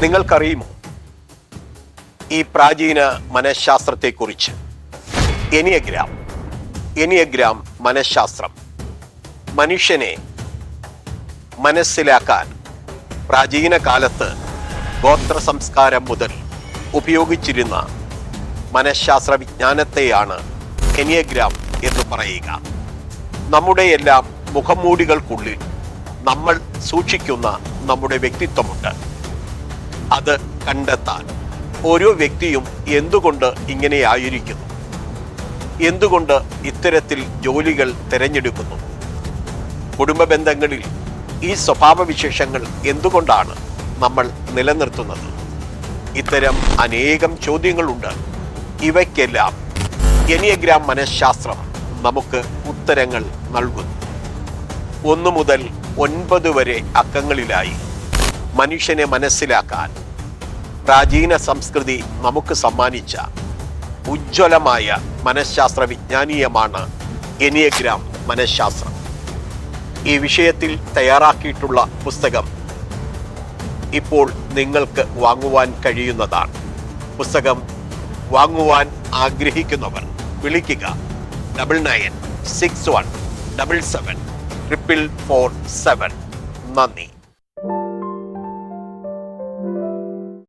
നിങ്ങൾക്കറിയുമോ? ഈ പ്രാചീന മനഃശാസ്ത്രത്തെക്കുറിച്ച്. എനിയഗ്രാം. എനിയഗ്രാം മനഃശാസ്ത്രം. മനുഷ്യനെ മനസ്സിലാക്കാൻ പ്രാചീന കാലത്ത് ഗോത്ര സംസ്കാരം മുതൽ ഉപയോഗിച്ചിരുന്ന മനഃശാസ്ത്ര വിജ്ഞാനത്തെയാണ് എനിയഗ്രാം എന്ന് പറയുക. നമ്മുടെ എല്ലാം മുഖംമൂടികൾക്കുള്ളിൽ നമ്മൾ സൂക്ഷിക്കുന്ന നമ്മുടെ വ്യക്തിത്വമുണ്ട്. അത് കണ്ടെത്താൻ. ഓരോ വ്യക്തിയും എന്തുകൊണ്ട് ഇങ്ങനെയായിരിക്കുന്നു? എന്തുകൊണ്ട് ഇത്തരത്തിൽ ജോലികൾ തിരഞ്ഞെടുക്കുന്നു? കുടുംബ ബന്ധങ്ങളിൽ ഈ സ്വഭാവവിശേഷങ്ങൾ എന്തുകൊണ്ടാണ് നമ്മൾ നിലനിർത്തുന്നത്? ഇത്തരം അനേകം ചോദ്യങ്ങളുണ്ട്. ഇവയ്ക്കെല്ലാം എനിയഗ്രാം മനഃശാസ്ത്രം നമുക്ക് ഉത്തരങ്ങൾ നൽകുന്നു. ഒന്നു മുതൽ ഒൻപത് വരെ അക്കങ്ങളിലായി മനുഷ്യനെ മനസ്സിലാക്കാൻ പ്രാചീന സംസ്കൃതി നമുക്ക് സമ്മാനിച്ച ഉജ്ജ്വലമായ മനഃശാസ്ത്ര വിജ്ഞാനീയമാണ് എനിയഗ്രാം മനഃശാസ്ത്രം. ഈ വിഷയത്തിൽ തയ്യാറാക്കിയിട്ടുള്ള പുസ്തകം ഇപ്പോൾ നിങ്ങൾക്ക് വാങ്ങുവാൻ കഴിയുന്നതാണ്. പുസ്തകം വാങ്ങുവാൻ ആഗ്രഹിക്കുന്നവർ വിളിക്കുക double nine six one double seven triple four seven നന്ദി.